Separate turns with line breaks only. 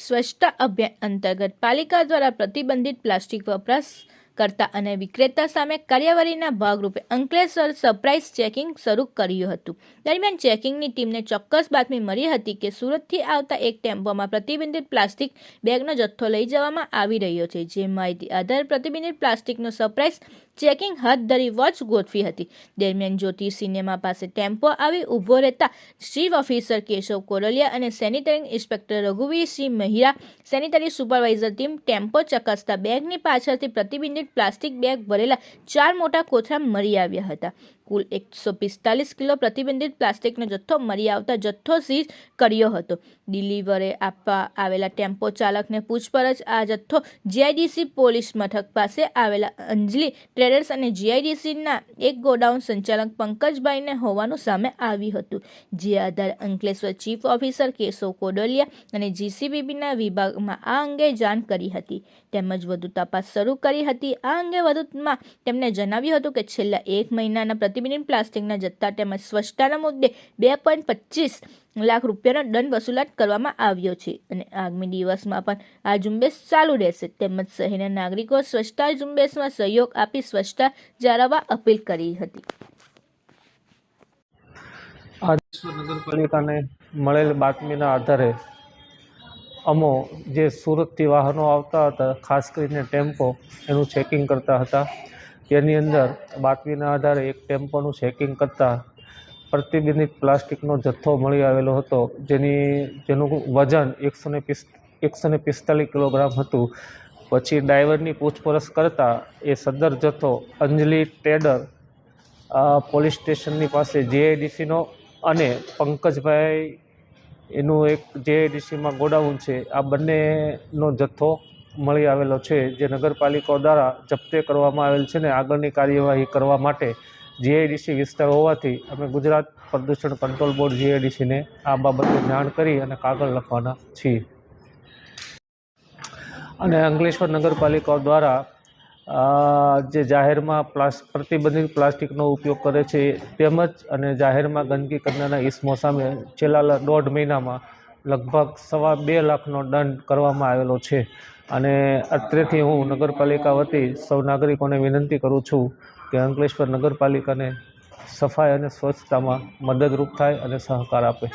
સ્વચ્છતા અભિયાન અંતર્ગત પાલિકા દ્વારા પ્રતિબંધિત પ્લાસ્ટિક વપરાશ કરતા અને વિક્રેતા સામે કાર્યવાહીના ભાગરૂપે અંકલેશ્વર સરપ્રાઇઝ ચેકિંગ શરૂ કર્યું હતું. દરમિયાન ચેકિંગની ટીમને ચોક્કસ બાતમી મળી હતી કે સુરતથી આવતા એક ટેમ્પોમાં પ્રતિબંધિત પ્લાસ્ટિક બેગનો જથ્થો લઈ જવામાં આવી રહ્યો છે, જે માહિતી આધારે પ્રતિબંધિત પ્લાસ્ટિકનો સરપ્રાઇઝ ચેકિંગ હાથ ધરી વોચ ગોઠવી હતી. દરમિયાન જ્યોતિ સિનેમા પાસે ટેમ્પો આવી ઊભો રહેતા ચીફ ઓફિસર કેશવ કોરલિયા અને sanitary inspector Raghuvirsinh Mahira sanitary supervisor team tempo ચકાસતા બેગની પાછળથી પ્રતિબિંબિત પ્લાસ્ટિક બેગ ભરેલા ચાર મોટા કોથળા મળી આવ્યા હતા. કુલ એકસો પિસ્તાલીસ કિલો પ્રતિબંધિત પ્લાસ્ટિકનો જથ્થો મળી આવતા જથ્થો સીઝ કર્યો હતો. ડિલિવરે આપવા આવેલા ટેમ્પો ચાલકને પૂછપરછ, આ જથ્થો જીઆઈડીસી પોલીસ મથક પાસે આવેલા અંજલિ ટ્રેડર્સ અને જીઆઈડીસીના એક ગોડાઉન સંચાલક પંકજભાઈને હોવાનું સામે આવ્યું હતું. જે આધારે અંકલેશ્વર ચીફ ઓફિસર કેશવ કોડોલિયા અને જીસીબીબીના વિભાગમાં આ અંગે જાણ કરી હતી. તેમજ વધુ તપાસ શરૂ કરી હતી. આ અંગે વધુમાં તેમણે જણાવ્યું હતું કે છેલ્લા એક મહિનાના પ્રતિબિંબિત પ્લાસ્ટિકના જથ્થા તેમજ સ્વચ્છતાના મુદ્દે બે પોઈન્ટ પચીસ લાખ રૂપિયાનો દંડ વસૂલાત કરવામાં આવ્યો છે. અને આગામી દિવસમાં પણ આ ઝુંબેશ ચાલુ રહેશે. તેમજ શહેરના નાગરિકો સ્વચ્છતા ઝુંબેશમાં સહયોગ આપી સ્વચ્છતા જાળવવા અપીલ કરી હતી.
નગરપાલિકાને મળેલ બાતમીના આધારે અમો જે સુરતથી વાહનો આવતા હતા, ખાસ કરીને ટેમ્પો, એનું ચેકિંગ કરતા હતા. તેની અંદર બાતમીના આધારે એક ટેમ્પોનું ચેકિંગ કરતાં પ્રતિબંધિત પ્લાસ્ટિકનો જથ્થો મળી આવેલો હતો. જેની જેનું વજન એકસો ને એકસો ને પિસ્તાલીસ કિલોગ્રામ હતું. પછી ડ્રાઈવરની પૂછપરછ કરતાં એ સદર જથ્થો અંજલિ ટેડર અ, પોલીસ સ્ટેશનની પાસે જેઆઈડીસીનો અને પંકજભાઈ એનું એક જેઆઈડીસીમાં ગોડાઉન છે. આ બંનેનો જથ્થો મળી આવેલો છે, જે નગરપાલિકાઓ દ્વારા જપ્તે કરવામાં આવેલ છે ને આગળની કાર્યવાહી કરવા માટે જીઆઈડીસી વિસ્તાર હોવાથી અમે ગુજરાત પ્રદૂષણ કંટ્રોલ બોર્ડ જીઆઈડીસીને આ બાબતે જાણ કરી અને કાગળ લખવાના છીએ. અને અંકલેશ્વર નગરપાલિકાઓ દ્વારા જે જાહેરમાં પ્લાસ, પ્રતિબંધિત પ્લાસ્ટિકનો ઉપયોગ કરે છે, તેમજ અને જાહેરમાં ગંદકી કરનારા ઇસમો સામે છેલ્લા દોઢ મહિનામાં લગભગ સવા બે લાખનો દંડ કરવામાં આવેલો છે. અને અત્રેથી હું નગરપાલિકા વતી સૌ નાગરિકોને વિનંતી કરું છું કે અંકલેશ્વર નગરપાલિકાને સફાઈ અને સ્વચ્છતામાં મદદરૂપ થાય અને સહકાર આપે.